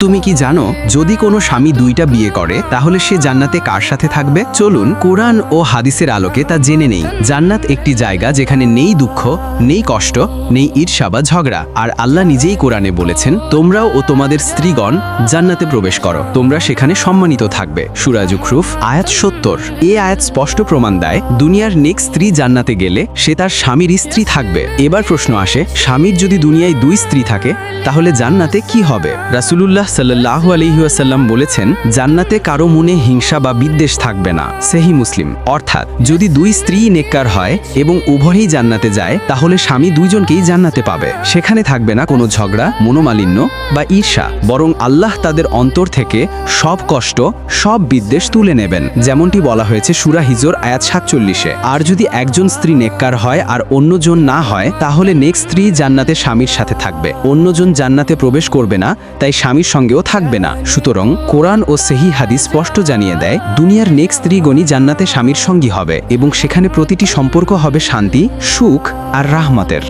তুমি কি জানো, যদি কোনো স্বামী দুইটা বিয়ে করে, তাহলে সে জান্নাতে কার সাথে থাকবে? চলুন, কোরআন ও হাদিসের আলোকে তা জেনে নেই। জান্নাত একটি জায়গা যেখানে নেই দুঃখ, নেই কষ্ট, নেই ঈর্ষা বা ঝগড়া। আর আল্লাহ নিজেই কোরআনে বলেছেন, তোমরাও ও তোমাদের স্ত্রীগণ জান্নাতে প্রবেশ করো। তোমরা সেখানে সম্মানিত থাকবে। সুরাজুখরুফ আয়াত সত্তর। এ আয়াত স্পষ্ট প্রমাণ দেয়, দুনিয়ার নেক্সট স্ত্রী জান্নাতে গেলে সে তার স্বামীর স্ত্রী থাকবে। এবার প্রশ্ন আসে, স্বামীর যদি দুনিয়ায় দুই স্ত্রী থাকে, তাহলে জান্নাতে কি হবে? রাসূলুল্লাহ সাল্লাল্লাহু আলাইহি ওয়াসাল্লাম বলেছেন, জান্নাতে কারও মনে হিংসা বা বিদ্বেষ থাকবে না, সেহি মুসলিম। অর্থাৎ, যদি দুই স্ত্রী নেককার হয় এবং উভয়ই জান্নাতে যায়, তাহলে স্বামী দুইজনকেই জান্নাতে পাবে। সেখানে থাকবে না কোনো ঝগড়া, মনোমালিন্য বা ঈর্ষা, বরং আল্লাহ তাদের অন্তর থেকে সব কষ্ট, সব বিদ্বেষ তুলে নেবেন, যেমনটি বলা হয়েছে সুরা হিজর আয়াত সাতচল্লিশে। আর যদি একজন স্ত্রী নেককার হয় আর অন্যজন না হয়, তাহলে নেক্সট স্ত্রী জান্নাতে স্বামীর সাথে থাকবে। অন্যজন জান্নাতে প্রবেশ করবে না, তাই স্বামীর সঙ্গেও থাকবে না। সুতরাং কোরআন ও সেহি হাদি স্পষ্ট জানিয়ে দেয়, দুনিয়ার নেক্সট স্ত্রীগণই জান্নাতে স্বামীর সঙ্গী হবে এবং সেখানে প্রতিটি সম্পর্ক হবে শান্তি, সুখ আর রাহমাতের।